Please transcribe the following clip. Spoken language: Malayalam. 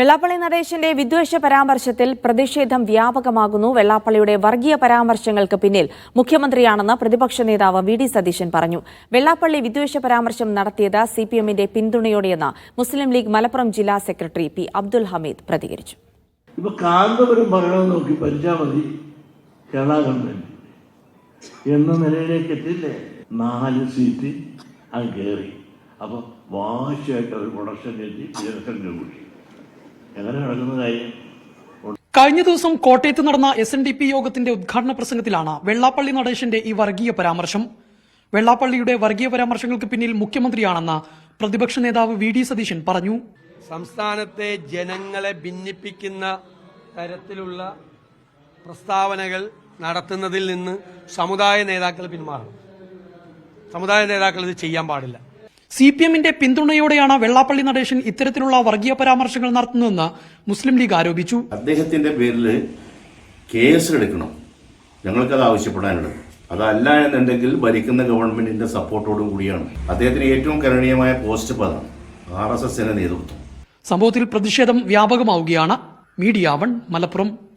വെള്ളാപ്പള്ളി നടേശന്റെ വിദ്വേഷ പരാമർശത്തിൽ പ്രതിഷേധം വ്യാപകമാകുന്നു. വെള്ളാപ്പള്ളിയുടെ വർഗീയ പരാമർശങ്ങൾക്ക് പിന്നിൽ മുഖ്യമന്ത്രിയാണെന്ന് പ്രതിപക്ഷ നേതാവ് വി ഡി സതീശൻ പറഞ്ഞു. വെള്ളാപ്പള്ളി വിദ്വേഷ പരാമർശം നടത്തിയത് സി പി എമ്മിന്റെ പിന്തുണയോടെയെന്ന് മുസ്ലിം ലീഗ് മലപ്പുറം ജില്ലാ സെക്രട്ടറി പി അബ്ദുൽ ഹമീദ് പ്രതികരിച്ചു. ഇപ്പൊ നോക്കി കേരള എന്ന നിലയിലേക്ക് എത്തില്ലേ നാല് സീറ്റ് അത് കയറി അപ്പൊ വാശിയായിട്ട് അവർ പ്രൊഡക്ഷൻ കയറ്റി ജനസംഖ്യ കൂട്ടി എങ്ങനെ നടക്കുന്ന കാര്യം കഴിഞ്ഞ ദിവസം കോട്ടയത്ത് നടന്ന എസ് എൻ ഡി പി യോഗത്തിന്റെ ഉദ്ഘാടന പ്രസംഗത്തിലാണ് വെള്ളാപ്പള്ളി നടേശന്റെ ഈ വർഗീയ പരാമർശം. വെള്ളാപ്പള്ളിയുടെ വർഗീയ പരാമർശങ്ങൾക്ക് പിന്നിൽ മുഖ്യമന്ത്രിയാണെന്ന് പ്രതിപക്ഷ നേതാവ് വി ഡി സതീശൻ പറഞ്ഞു. സംസ്ഥാനത്തെ ജനങ്ങളെ ഭിന്നിപ്പിക്കുന്ന തരത്തിലുള്ള പ്രസ്താവനകൾ നടത്തുന്നതിൽ നിന്ന് സമുദായ നേതാക്കൾ പിന്മാറണം. സമുദായ നേതാക്കൾ ഇത് ചെയ്യാൻ പാടില്ല. സി പി എമ്മിന്റെ പിന്തുണയോടെയാണ് വെള്ളാപ്പള്ളി നടേശൻ ഇത്തരത്തിലുള്ള വർഗീയ പരാമർശങ്ങൾ നടത്തുന്നതെന്ന് മുസ്ലിം ലീഗ് ആരോപിച്ചു. അദ്ദേഹത്തിന്റെ പേരിൽ കേസ് എടുക്കണം. ഞങ്ങൾക്കത് ആവശ്യപ്പെടാനുള്ളത് അതല്ല എന്നുണ്ടെങ്കിൽ ഭരിക്കുന്ന ഗവൺമെന്റിന്റെ സപ്പോർട്ടോടും കൂടിയാണ്. അദ്ദേഹത്തിന് ഏറ്റവും കരണീയമായ പോസ്റ്റ് പദം ആർ എസ് എസിന്റെ നേതൃത്വം. സംഭവത്തിൽ പ്രതിഷേധം വ്യാപകമാവുകയാണ്. Media one Malappuram.